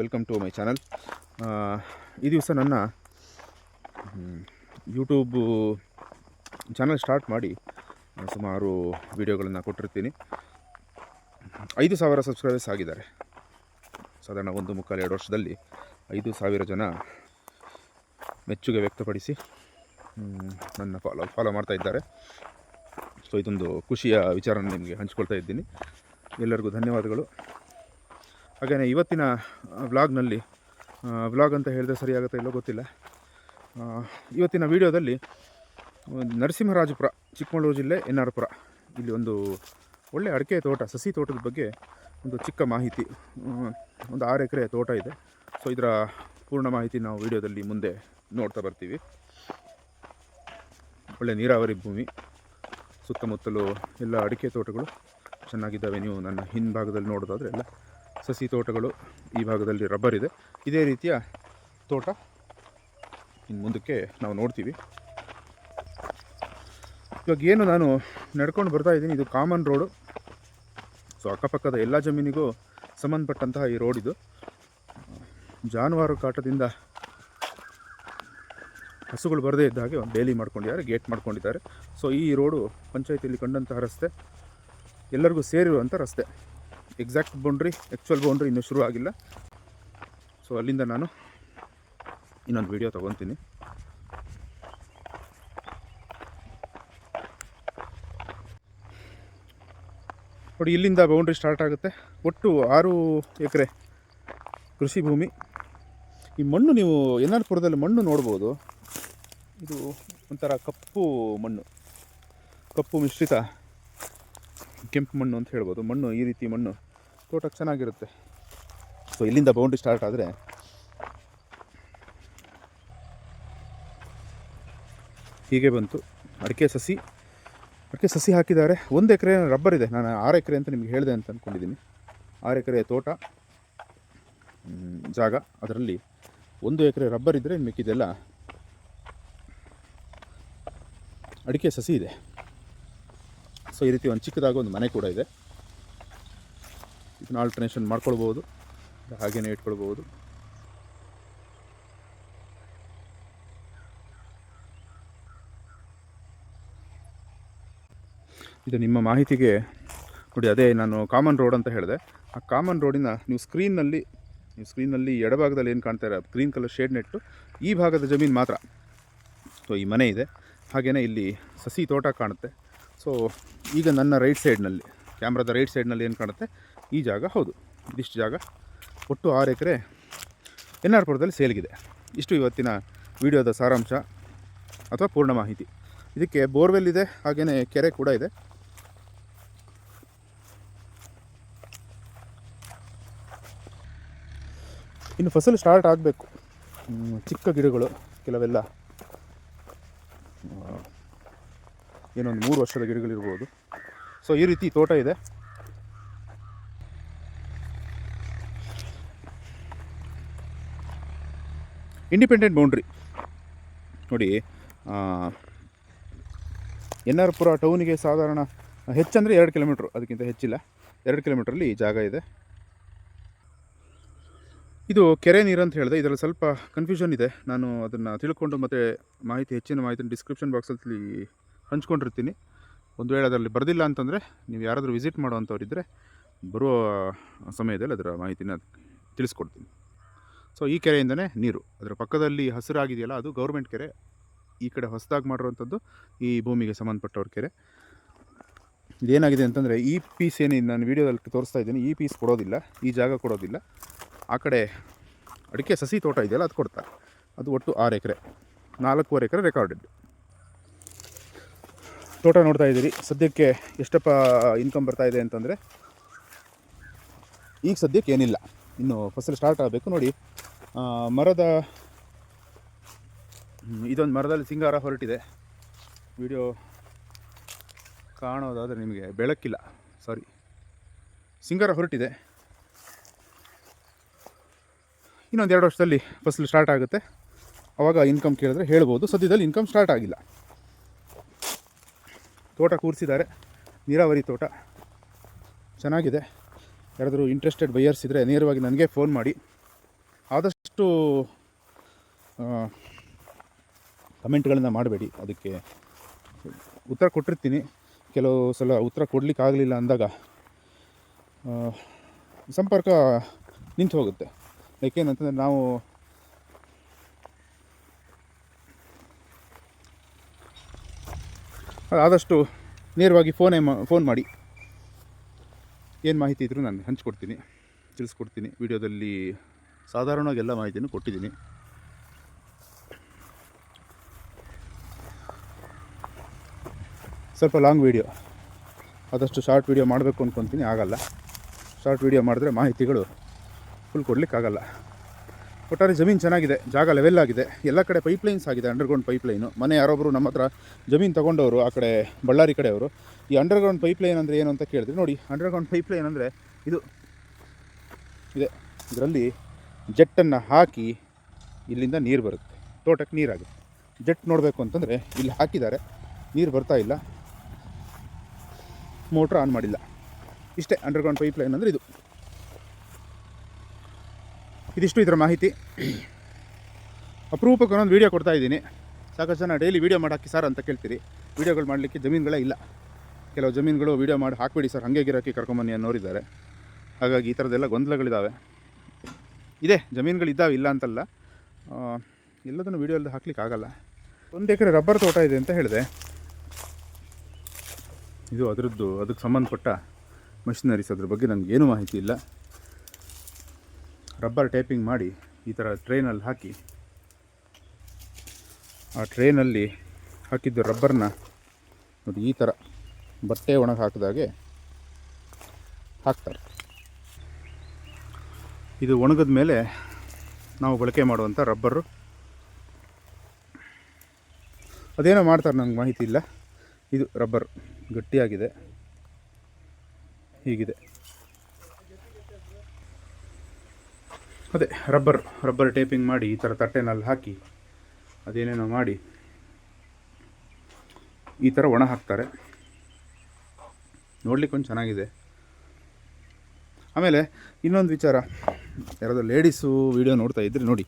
Welcome to my channel ಈ ದಿವಸ ನನ್ನ ಯೂಟ್ಯೂಬು ಚಾನಲ್ ಸ್ಟಾರ್ಟ್ ಮಾಡಿ ಸುಮಾರು ವೀಡಿಯೋಗಳನ್ನು ಕೊಟ್ಟಿರ್ತೀನಿ. ಐದು ಸಾವಿರ ಸಬ್ಸ್ಕ್ರೈಬರ್ಸ್ ಆಗಿದ್ದಾರೆ. ಸಾಧಾರಣ ಒಂದು ಮುಕ್ಕಾಲು ಎರಡು ವರ್ಷದಲ್ಲಿ ಐದು ಸಾವಿರ ಜನ ಮೆಚ್ಚುಗೆ ವ್ಯಕ್ತಪಡಿಸಿ ನನ್ನ ಫಾಲೋ ಫಾಲೋ ಮಾಡ್ತಾ ಇದ್ದಾರೆ. ಸೊ ಇದೊಂದು ಖುಷಿಯ ವಿಚಾರ ನಿಮಗೆ ಹಂಚ್ಕೊಳ್ತಾ ಇದ್ದೀನಿ. ಎಲ್ಲರಿಗೂ ಧನ್ಯವಾದಗಳು. ಹಾಗೆಯೇ ಇವತ್ತಿನ ವ್ಲಾಗ್ನಲ್ಲಿ ವ್ಲಾಗ್ ಅಂತ ಹೇಳಿದ್ರೆ ಸರಿಯಾಗುತ್ತೆ ಇಲ್ಲೋ ಗೊತ್ತಿಲ್ಲ. ಇವತ್ತಿನ ವಿಡಿಯೋದಲ್ಲಿ ನರಸಿಂಹರಾಜಪುರ, ಚಿಕ್ಕಮಗಳೂರು ಜಿಲ್ಲೆ ಎನ್ ಆರ್ ಪುರ ಇಲ್ಲಿ ಒಂದು ಒಳ್ಳೆಯ ಅಡಿಕೆ ತೋಟ, ಸಸಿ ತೋಟದ ಬಗ್ಗೆ ಒಂದು ಚಿಕ್ಕ ಮಾಹಿತಿ ಒಂದು ಆರು ಎಕರೆ ತೋಟ ಇದೆ. ಸೊ ಇದರ ಪೂರ್ಣ ಮಾಹಿತಿ ನಾವು ವಿಡಿಯೋದಲ್ಲಿ ಮುಂದೆ ನೋಡ್ತಾ ಬರ್ತೀವಿ. ಒಳ್ಳೆ ನೀರಾವರಿ ಭೂಮಿ, ಸುತ್ತಮುತ್ತಲು ಎಲ್ಲ ಅಡಿಕೆ ತೋಟಗಳು ಚೆನ್ನಾಗಿದ್ದಾವೆ. ನೀವು ನನ್ನ ಹಿಂಭಾಗದಲ್ಲಿ ನೋಡೋದಾದ್ರೆ ಎಲ್ಲ ಸಸಿ ತೋಟಗಳು ಈ ಭಾಗದಲ್ಲಿ ರಬ್ಬರ್ ಇದೆ. ಇದೇ ರೀತಿಯ ತೋಟ ಇನ್ನು ಮುಂದಕ್ಕೆ ನಾವು ನೋಡ್ತೀವಿ. ಇವಾಗ ಏನು ನಾನು ನಡ್ಕೊಂಡು ಬರ್ತಾ ಇದ್ದೀನಿ, ಇದು ಕಾಮನ್ ರೋಡು. ಸೊ ಅಕ್ಕಪಕ್ಕದ ಎಲ್ಲ ಜಮೀನಿಗೂ ಸಂಬಂಧಪಟ್ಟಂತಹ ಈ ರೋಡ್ ಇದು. ಜಾನುವಾರು ಕಾಟದಿಂದ ಹಸುಗಳು ಬರದೇ ಇದ್ದ ಹಾಗೆ ಒಂದು ಬೇಲಿ ಮಾಡ್ಕೊಂಡಿದ್ದಾರೆ, ಗೇಟ್ ಮಾಡ್ಕೊಂಡಿದ್ದಾರೆ. ಸೊ ಈ ರೋಡು ಪಂಚಾಯತಿಯಲ್ಲಿ ಕಂಡಂತಹ ರಸ್ತೆ, ಎಲ್ಲರಿಗೂ ಸೇರಿರುವಂಥ ರಸ್ತೆ. ಎಕ್ಸಾಕ್ಟ್ ಬೌಂಡ್ರಿ ಆ್ಯಕ್ಚುಯಲ್ ಬೌಂಡ್ರಿ ಇನ್ನೂ ಶುರು ಆಗಿಲ್ಲ. ಸೊ ಅಲ್ಲಿಂದ ನಾನು ಇನ್ನೊಂದು ವಿಡಿಯೋ ತೊಗೊತೀನಿ. ನೋಡಿ, ಇಲ್ಲಿಂದ ಬೌಂಡ್ರಿ ಸ್ಟಾರ್ಟ್ ಆಗುತ್ತೆ. ಒಟ್ಟು ಆರು ಎಕರೆ ಕೃಷಿ ಭೂಮಿ. ಈ ಮಣ್ಣು ನೀವು ಎನ್ ಆರ್ ಮಣ್ಣು ನೋಡ್ಬೋದು. ಇದು ಒಂಥರ ಕಪ್ಪು ಮಣ್ಣು. ಕಪ್ಪು ಮಿಶ್ರಿತ ಕೆಂಪು ಮಣ್ಣು ಅಂತ ಹೇಳ್ಬೋದು. ಮಣ್ಣು, ಈ ರೀತಿ ಮಣ್ಣು. ತೋಟಕ್ಕೆ ಚೆನ್ನಾಗಿರುತ್ತೆ. ಸೊ ಇಲ್ಲಿಂದ ಬೌಂಡ್ರಿ ಸ್ಟಾರ್ಟ್ ಆದರೆ ಹೀಗೆ ಬಂತು. ಅಡಿಕೆ ಸಸಿ ಅಡಿಕೆ ಸಸಿ ಹಾಕಿದ್ದಾರೆ. ಒಂದು ಎಕರೆ ರಬ್ಬರ್ ಇದೆ. ನಾನು ಆರು ಎಕರೆ ಅಂತ ನಿಮ್ಗೆ ಹೇಳಿದೆ ಅಂತ ಅಂದ್ಕೊಂಡಿದ್ದೀನಿ ಆರು ಎಕರೆ ತೋಟ ಜಾಗ. ಅದರಲ್ಲಿ ಒಂದು ಎಕರೆ ರಬ್ಬರ್ ಇದ್ದರೆ ಮಿಕ್ಕಿದೆಲ್ಲ ಅಡಿಕೆ ಸಸಿ ಇದೆ. ಸೊ ಈ ರೀತಿ ಒಂದು ಚಿಕ್ಕದಾಗಿ ಒಂದು ಮನೆ ಕೂಡ ಇದೆ. ಇದನ್ನ ಆಲ್ಟರ್ನೇಷನ್ ಮಾಡ್ಕೊಳ್ಬೋದು, ಹಾಗೇನೇ ಇಟ್ಕೊಳ್ಬೋದು. ಇದು ನಿಮ್ಮ ಮಾಹಿತಿಗೆ ನೋಡಿ, ಅದೇ ನಾನು ಕಾಮನ್ ರೋಡ್ ಅಂತ ಹೇಳಿದೆ. ಆ ಕಾಮನ್ ರೋಡಿನ ನೀವು ಸ್ಕ್ರೀನ್ನಲ್ಲಿ ನೀವು ಸ್ಕ್ರೀನ್ನಲ್ಲಿ ಎಡಭಾಗದಲ್ಲಿ ಏನು ಕಾಣ್ತಾ ಇರೋ ಗ್ರೀನ್ ಕಲರ್ ಶೇಡ್ ನೆಟ್ಟು ಈ ಭಾಗದ ಜಮೀನು ಮಾತ್ರ. ಸೊ ಈ ಮನೆ ಇದೆ. ಹಾಗೆಯೇ ಇಲ್ಲಿ ಸಸಿ ತೋಟ ಕಾಣುತ್ತೆ. ಸೊ ಈಗ ನನ್ನ ರೈಟ್ ಸೈಡ್ನಲ್ಲಿ ಕ್ಯಾಮ್ರಾದ ರೈಟ್ ಸೈಡ್ನಲ್ಲಿ ಏನು ಕಾಣುತ್ತೆ? ಈ ಜಾಗ ಹೌದು. ಇದಿಷ್ಟು ಜಾಗ ಒಟ್ಟು ಆರು ಎಕರೆ ಎನ್ ಆರ್ ಪುರದಲ್ಲಿ ಸೇಲ್ಗಿದೆ. ಇಷ್ಟು ಇವತ್ತಿನ ವಿಡಿಯೋದ ಸಾರಾಂಶ ಅಥವಾ ಪೂರ್ಣ ಮಾಹಿತಿ. ಇದಕ್ಕೆ ಬೋರ್ವೆಲ್ ಇದೆ ಹಾಗೆಯೇ ಕೆರೆ ಕೂಡ ಇದೆ. ಇನ್ನು ಫಸಲು ಸ್ಟಾರ್ಟ್ ಆಗಬೇಕು. ಚಿಕ್ಕ ಗಿಡಗಳು ಕೆಲವೆಲ್ಲ. ಏನೊಂದು ಮೂರು ವರ್ಷದ ಗಿಡಗಳಿರ್ಬೋದು. ಸೊ ಈ ರೀತಿ ತೋಟ ಇದೆ. ಇಂಡಿಪೆಂಡೆಂಟ್ ಬೌಂಡ್ರಿ ನೋಡಿ ಎನ್ ಆರ್ ಪುರ ಟೌನಿಗೆ ಸಾಧಾರಣ ಹೆಚ್ಚಂದರೆ ಎರಡು ಕಿಲೋಮೀಟ್ರ್ ಅದಕ್ಕಿಂತ ಹೆಚ್ಚಿಲ್ಲ. ಎರಡು ಕಿಲೋಮೀಟ್ರಲ್ಲಿ ಈ ಜಾಗ ಇದೆ. ಇದು ಕೆರೆ ನೀರು ಅಂತ ಹೇಳಿದೆ, ಇದರಲ್ಲಿ ಸ್ವಲ್ಪ ಕನ್ಫ್ಯೂಷನ್ ಇದೆ. ನಾನು ಅದನ್ನು ತಿಳ್ಕೊಂಡು ಮತ್ತು ಮಾಹಿತಿ ಹೆಚ್ಚಿನ ಮಾಹಿತಿನ ಡಿಸ್ಕ್ರಿಪ್ಷನ್ ಬಾಕ್ಸಲ್ಲಿ ಹಂಚ್ಕೊಂಡಿರ್ತೀನಿ. ಒಂದು ವೇಳೆ ಅದರಲ್ಲಿ ಬರೆದಿಲ್ಲ ಅಂತಂದರೆ ನೀವು ಯಾರಾದರೂ ವಿಸಿಟ್ ಮಾಡುವಂಥವ್ರಿದ್ದರೆ ಬರುವ ಸಮಯದಲ್ಲಿ ಅದರ ಮಾಹಿತಿನ ತಿಳಿಸ್ಕೊಡ್ತೀನಿ. ಸೊ ಈ ಕೆರೆಯಿಂದನೇ ನೀರು. ಅದರ ಪಕ್ಕದಲ್ಲಿ ಹಸಿರಾಗಿದೆಯಲ್ಲ, ಅದು ಗೌರ್ಮೆಂಟ್ ಕೆರೆ. ಈ ಕಡೆ ಹೊಸದಾಗಿ ಮಾಡಿರುವಂಥದ್ದು ಈ ಭೂಮಿಗೆ ಸಂಬಂಧಪಟ್ಟವ್ರ ಕೆರೆ. ಇದೇನಾಗಿದೆ ಅಂತಂದರೆ, ಈ ಪೀಸ್ ಏನು ನಾನು ವೀಡಿಯೋದಲ್ಲಿ ತೋರಿಸ್ತಾ ಇದ್ದೀನಿ. ಈ ಪೀಸ್ ಕೊಡೋದಿಲ್ಲ, ಈ ಜಾಗ ಕೊಡೋದಿಲ್ಲ. ಆ ಕಡೆ ಅಡಿಕೆ ಸಸಿ ತೋಟ ಇದೆಯಲ್ಲ, ಅದು ಕೊಡ್ತಾರೆ. ಅದು ಒಟ್ಟು ಆರು ಎಕರೆ, ನಾಲ್ಕೂವರೆ ಎಕರೆ ರೆಕಾರ್ಡೆಡ್. ತೋಟ ನೋಡ್ತಾ ಇದ್ದೀರಿ. ಸದ್ಯಕ್ಕೆ ಎಷ್ಟಪ್ಪ ಇನ್ಕಮ್ ಬರ್ತಾ ಇದೆ ಅಂತಂದರೆ, ಈಗ ಸದ್ಯಕ್ಕೆ ಏನಿಲ್ಲ. ಇನ್ನು ಫಸಲು ಸ್ಟಾರ್ಟ್ ಆಗಬೇಕು ನೋಡಿ. ಮರದ ಇದೊಂದು ಮರದಲ್ಲಿ ಸಿಂಗಾರ ಹೊರಟಿದೆ. ವಿಡಿಯೋ ಕಾಣೋದಾದರೆ ನಿಮಗೆ ಬೆಳಕಿಲ್ಲ. ಸಾರಿ ಸಿಂಗಾರ ಹೊರಟಿದೆ. ಇನ್ನೊಂದು ಎರಡು ವರ್ಷದಲ್ಲಿ ಫಸಲು ಸ್ಟಾರ್ಟ್ ಆಗುತ್ತೆ. ಆವಾಗ ಇನ್ಕಮ್ ಕೇಳಿದ್ರೆ ಹೇಳ್ಬೋದು. ಸದ್ಯದಲ್ಲಿ ಇನ್ಕಮ್ ಸ್ಟಾರ್ಟ್ ಆಗಿಲ್ಲ. ತೋಟ ಕೂರಿಸಿದ್ದಾರೆ. ನೀರಾವರಿ ತೋಟ. ಚೆನ್ನಾಗಿದೆ. ಯಾರಾದರೂ ಇಂಟ್ರೆಸ್ಟೆಡ್ ಬೈಯರ್ಸ್ ಇದ್ದರೆ ನೇರವಾಗಿ ನನಗೆ ಫೋನ್ ಮಾಡಿ. ಆದಷ್ಟು ಕಮೆಂಟ್ಗಳನ್ನು ಮಾಡಬೇಡಿ. ಅದಕ್ಕೆ ಉತ್ತರ ಕೊಟ್ಟಿರ್ತೀನಿ. ಕೆಲವು ಸಲ ಉತ್ತರ ಕೊಡಲಿಕ್ಕಾಗಲಿಲ್ಲ ಅಂದಾಗ ಸಂಪರ್ಕ ನಿಂತು ಹೋಗುತ್ತೆ. ಯಾಕೆನಂತಂದರೆ ನಾವು ಆದಷ್ಟು ನೇರವಾಗಿ ಫೋನೇ ಮಾ ಫೋನ್ ಮಾಡಿ. ಏನು ಮಾಹಿತಿ ಇದ್ದರೂ ನಾನು ಹಂಚ್ಕೊಡ್ತೀನಿ, ತಿಳಿಸ್ಕೊಡ್ತೀನಿ. ವಿಡಿಯೋದಲ್ಲಿ ಸಾಧಾರಣವಾಗಿ ಎಲ್ಲ ಮಾಹಿತಿಯನ್ನು ಕೊಟ್ಟಿದ್ದೀನಿ. ಸ್ವಲ್ಪ ಲಾಂಗ್ ವೀಡಿಯೋ. ಆದಷ್ಟು ಶಾರ್ಟ್ ವೀಡಿಯೋ ಮಾಡಬೇಕು ಅಂದ್ಕೊತೀನಿ ಆಗಲ್ಲ. ಶಾರ್ಟ್ ವೀಡಿಯೋ ಮಾಡಿದ್ರೆ ಮಾಹಿತಿಗಳು ಫುಲ್ ಕೊಡಲಿಕ್ಕಾಗಲ್ಲ. ಒಟ್ಟಾರೆ ಜಮೀನು ಚೆನ್ನಾಗಿದೆ, ಜಾಗ ಲೆವೆಲ್ ಆಗಿದೆ. ಎಲ್ಲ ಕಡೆ ಪೈಪ್ಲೈನ್ಸ್ ಆಗಿದೆ ಅಂಡರ್ಗ್ರೌಂಡ್ ಪೈಪ್ಲೈನು ಮನೆ ಯಾರೊಬ್ಬರು ನಮ್ಮ ಹತ್ರ ಜಮೀನು ತೊಗೊಂಡವರು, ಆ ಕಡೆ ಬಳ್ಳಾರಿ ಕಡೆಯವರು. ಈ ಅಂಡರ್ಗ್ರೌಂಡ್ ಪೈಪ್ಲೈನ್ ಅಂದರೆ ಏನು ಅಂತ ಕೇಳಿದ್ರೆ ನೋಡಿ ಅಂಡರ್ಗ್ರೌಂಡ್ ಪೈಪ್ಲೈನ್ ಅಂದರೆ ಇದು. ಇದೆ. ಇದರಲ್ಲಿ ಜೆಟ್ಟನ್ನು ಹಾಕಿ ಇಲ್ಲಿಂದ ನೀರು ಬರುತ್ತೆ. ತೋಟಕ್ಕೆ ನೀರಾಗುತ್ತೆ. ಜೆಟ್ ನೋಡಬೇಕು ಅಂತಂದರೆ ಇಲ್ಲಿ ಹಾಕಿದ್ದಾರೆ. ನೀರು ಬರ್ತಾ ಇಲ್ಲ. ಮೋಟ್ರ್ ಆನ್ ಮಾಡಿಲ್ಲ. ಇಷ್ಟೇ ಅಂಡರ್ಗ್ರೌಂಡ್ ಪೈಪ್ಲೈನ್ ಅಂದರೆ ಇದು. ಇದಿಷ್ಟು ಇದರ ಮಾಹಿತಿ. ಅಪರೂಪಕ್ಕೆ ಒಂದೊಂದು ವೀಡಿಯೋ ಕೊಡ್ತಾ ಇದ್ದೀನಿ. ಸಾಕಷ್ಟು ಜನ ಡೈಲಿ ವೀಡಿಯೋ ಮಾಡಿ ಹಾಕಿ ಸರ್ ಅಂತ ಕೇಳ್ತೀರಿ. ವೀಡಿಯೋಗಳು ಮಾಡಲಿಕ್ಕೆ ಜಮೀನುಗಳೇ ಇಲ್ಲ. ಕೆಲವು ಜಮೀನುಗಳು ವೀಡಿಯೋ ಮಾಡಿ ಹಾಕ್ಬಿಡಿ ಸರ್. ಹಾಗೆ ಗಿರಾಕಿ ಕರ್ಕೊಂಬನ್ನಿ ಅನ್ನೋರಿದ್ದಾರೆ. ಹಾಗಾಗಿ ಈ ಥರದ್ದೆಲ್ಲ ಗೊಂದಲಗಳಿದ್ದಾವೆ ಇದೆ ಜಮೀನುಗಳಿದ್ದಾವೆ ಇಲ್ಲ ಅಂತಲ್ಲ. ಎಲ್ಲದನ್ನು ವೀಡಿಯೋಲ್ಲಿ ಹಾಕ್ಲಿಕ್ಕೆ ಆಗಲ್ಲ. ಒಂದು ಎಕರೆ ರಬ್ಬರ್ ತೋಟ ಇದೆ ಅಂತ ಹೇಳಿದೆ. ಇದು ಅದರದ್ದು, ಅದಕ್ಕೆ ಸಂಬಂಧಪಟ್ಟ ಮಷಿನರೀಸ್ ಅದ್ರ ಬಗ್ಗೆ ನನಗೆ ಏನೂ ಮಾಹಿತಿ ಇಲ್ಲ. ರಬ್ಬರ್ ಟೇಪಿಂಗ್ ಮಾಡಿ ಈ ಥರ ಟ್ರೈನಲ್ಲಿ ಹಾಕಿ, ಆ ಟ್ರೈನಲ್ಲಿ ಹಾಕಿದ್ದು ರಬ್ಬರ್ನ ನೋಡಿ ಈ ಥರ ಬಟ್ಟೆ ಒಣಗಿ ಹಾಕಿದಾಗೆ ಹಾಕ್ತಾರೆ. ಇದು ಒಣಗಿದ ಮೇಲೆ ನಾವು ಬಳಕೆ ಮಾಡುವಂಥ ರಬ್ಬರು. ಅದೇನೋ ಮಾಡ್ತಾರೆ ನನಗೆ ಮಾಹಿತಿ ಇಲ್ಲ. ಇದು ರಬ್ಬರ್. ಗಟ್ಟಿಯಾಗಿದೆ. ಹೀಗಿದೆ. ಅದೇ, ರಬ್ಬರ್. ರಬ್ಬರ್ ಟೇಪಿಂಗ್ ಮಾಡಿ ಈ ಥರ ತಟ್ಟೆನಲ್ಲಿ ಹಾಕಿ ಅದೇನೇನೋ ಮಾಡಿ ಈ ಥರ ಒಣ ಹಾಕ್ತಾರೆ. ನೋಡಲಿಕ್ಕೊಂದು ಚೆನ್ನಾಗಿದೆ. ಆಮೇಲೆ ಇನ್ನೊಂದು ವಿಚಾರ. ಯಾರಾದರೂ ಲೇಡೀಸು ವೀಡಿಯೋ ನೋಡ್ತಾ ಇದ್ದರೆ ನೋಡಿ.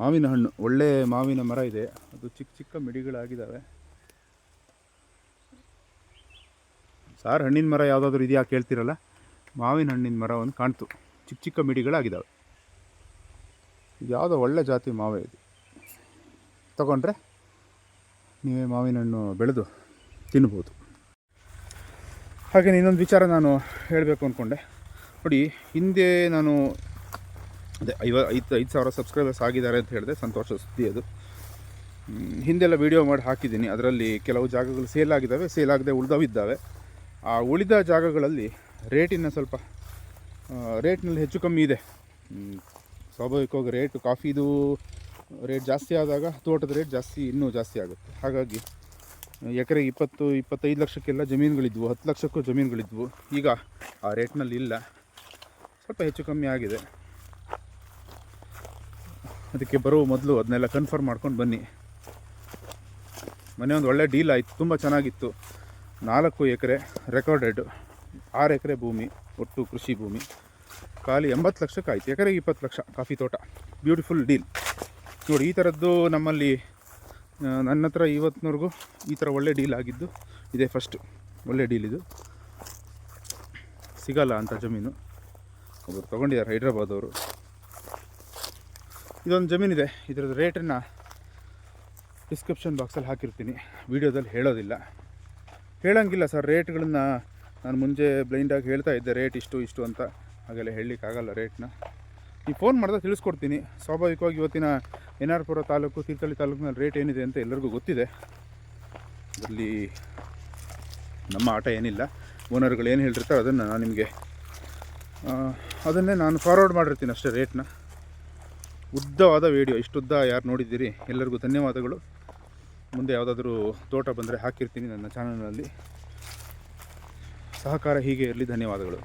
ಮಾವಿನ ಹಣ್ಣು, ಒಳ್ಳೆ ಮಾವಿನ ಮರ ಇದೆ. ಅದು ಚಿಕ್ಕ ಚಿಕ್ಕ ಮಿಡಿಗಳಾಗಿದ್ದಾವೆ ಸಾರ್, ಹಣ್ಣಿನ ಮರ ಯಾವುದಾದ್ರೂ ಇದೆಯಾ ಕೇಳ್ತಿರಲ್ಲ? ಮಾವಿನ ಹಣ್ಣಿನ ಮರ ಒಂದು ಕಾಣ್ತು. ಚಿಕ್ಕ ಚಿಕ್ಕ ಮಿಡಿಗಳಾಗಿದ್ದಾವೆ ಇದು ಯಾವುದೋ ಒಳ್ಳೆ ಜಾತಿ ಮಾವೇ ಇದು. ತಗೊಂಡ್ರೆ ನೀವೇ ಮಾವಿನ ಹಣ್ಣು ಬೆಳೆದು ತಿನ್ಬೋದು. ಹಾಗೆ ಇನ್ನೊಂದು ವಿಚಾರ ನಾನು ಹೇಳಬೇಕು ಅಂದ್ಕೊಂಡೆ ನೋಡಿ, ಹಿಂದೆ ನಾನು ಅದೇ ಐವ, ಐದು ಐದು ಸಾವಿರ ಸಬ್ಸ್ಕ್ರೈಬರ್ಸ್ ಆಗಿದ್ದಾರೆ ಅಂತ ಹೇಳಿದೆ ಸಂತೋಷ ಸುದ್ದಿ ಅದು. ಹಿಂದೆಲ್ಲ ವೀಡಿಯೋ ಮಾಡಿ ಹಾಕಿದ್ದೀನಿ. ಅದರಲ್ಲಿ ಕೆಲವು ಜಾಗಗಳು ಸೇಲ್ ಆಗಿದ್ದಾವೆ ಸೇಲ್ ಆಗದೆ ಉಳಿದವಿದ್ದಾವೆ ಆ ಉಳಿದ ಜಾಗಗಳಲ್ಲಿ ರೇಟಿನ ಸ್ವಲ್ಪ ರೇಟ್ನಲ್ಲಿ ಹೆಚ್ಚು ಕಮ್ಮಿ ಇದೆ. ಸ್ವಾಭಾವಿಕವಾಗಿ ರೇಟ್ ಕಾಫಿದು ರೇಟ್ ಜಾಸ್ತಿ ಆದಾಗ ತೋಟದ ರೇಟ್ ಜಾಸ್ತಿ, ಇನ್ನೂ ಜಾಸ್ತಿ ಆಗುತ್ತೆ. ಹಾಗಾಗಿ ಎಕರೆಗೆ ಇಪ್ಪತ್ತು, ಇಪ್ಪತ್ತೈದು ಲಕ್ಷಕ್ಕೆಲ್ಲ ಜಮೀನುಗಳಿದ್ವು, ಹತ್ತು ಲಕ್ಷಕ್ಕೂ ಜಮೀನುಗಳಿದ್ವು. ಈಗ ಆ ರೇಟ್ನಲ್ಲಿ ಇಲ್ಲ. ಸ್ವಲ್ಪ ಹೆಚ್ಚು ಕಮ್ಮಿ ಆಗಿದೆ. ಅದಕ್ಕೆ ಬರೋ ಮೊದಲು ಅದನ್ನೆಲ್ಲ ಕನ್ಫರ್ಮ್ ಮಾಡ್ಕೊಂಡು ಬನ್ನಿ. ಮನೆ ಒಂದು ಒಳ್ಳೆ ಡೀಲ್ ಆಯಿತು, ತುಂಬ ಚೆನ್ನಾಗಿತ್ತು. ನಾಲ್ಕು ಎಕರೆ ರೆಕಾರ್ಡೆಡ್ ಆರು ಎಕರೆ ಭೂಮಿ, ಒಟ್ಟು ಕೃಷಿ ಭೂಮಿ. ಖಾಲಿ ಎಂಬತ್ತು ಲಕ್ಷಕ್ಕೆ ಆಯಿತು, ಎಕರೆಗೆ ಇಪ್ಪತ್ತು ಲಕ್ಷ ಕಾಫಿ ತೋಟ. ಬ್ಯೂಟಿಫುಲ್ ಡೀಲ್ ನೋಡಿ, ಈ ಥರದ್ದು ನಮ್ಮಲ್ಲಿ ನನ್ನ ಹತ್ರ ಇವತ್ತಿನವರೆಗೂ ಈ ಥರ ಒಳ್ಳೆ ಡೀಲ್ ಆಗಿದ್ದು, ಇದೇ ಫಸ್ಟು ಒಳ್ಳೆ ಡೀಲ್ ಇದು. ಸಿಗಲ್ಲ ಅಂತ ಜಮೀನು. ಒಬ್ಬರು ತೊಗೊಂಡಿದ್ದಾರೆ ಹೈದ್ರಾಬಾದ್ ಅವರು ಇದೊಂದು ಜಮೀನಿದೆ. ಇದರದ್ದು ರೇಟನ್ನು ಡಿಸ್ಕ್ರಿಪ್ಷನ್ ಬಾಕ್ಸಲ್ಲಿ ಹಾಕಿರ್ತೀನಿ. ವೀಡಿಯೋದಲ್ಲಿ ಹೇಳೋದಿಲ್ಲ. ಹೇಳೋಂಗಿಲ್ಲ ಸರ್, ರೇಟ್ಗಳನ್ನು ನಾನು ಮುಂಚೆ ಬ್ಲೈಂಡಾಗಿ ಹೇಳ್ತಾ ಇದ್ದೆ, ರೇಟ್ ಇಷ್ಟು ಇಷ್ಟು ಅಂತ. ಹಾಗೆಲ್ಲ ಹೇಳಲಿಕ್ಕಾಗಲ್ಲ ರೇಟ್ನ. ನೀವು ಫೋನ್ ಮಾಡಿದಾಗ ತಿಳಿಸ್ಕೊಡ್ತೀನಿ. ಸ್ವಾಭಾವಿಕವಾಗಿ ಇವತ್ತಿನ ಎನ್ ಆರ್ ಪುರ ತಾಲೂಕು, ತೀರ್ಥಹಳ್ಳಿ ತಾಲೂಕಿನಲ್ಲಿ ರೇಟ್ ಏನಿದೆ ಅಂತ ಎಲ್ಲರಿಗೂ ಗೊತ್ತಿದೆ. ಅದರಲ್ಲಿ ನಮ್ಮ ಆಟ ಏನಿಲ್ಲ. ಓನರ್ಗಳು ಏನು ಹೇಳಿರ್ತಾರೆ ಅದನ್ನು ನಾನು ನಿಮಗೆ ಅದನ್ನೇ ನಾನು ಫಾರ್ವರ್ಡ್ ಮಾಡಿರ್ತೀನಿ ಅಷ್ಟೇ ರೇಟ್ನ ಉದ್ದವಾದ ವೀಡಿಯೋ ಇಷ್ಟುದ್ದ ಯಾರು ನೋಡಿದ್ದೀರಿ, ಎಲ್ಲರಿಗೂ ಧನ್ಯವಾದಗಳು. ಮುಂದೆ ಯಾವುದಾದ್ರೂ ತೋಟ ಬಂದರೆ ಹಾಕಿರ್ತೀನಿ ನನ್ನ ಚಾನಲ್ನಲ್ಲಿ ಸಹಕಾರ ಹೀಗೆ ಇರಲಿ, ಧನ್ಯವಾದಗಳು.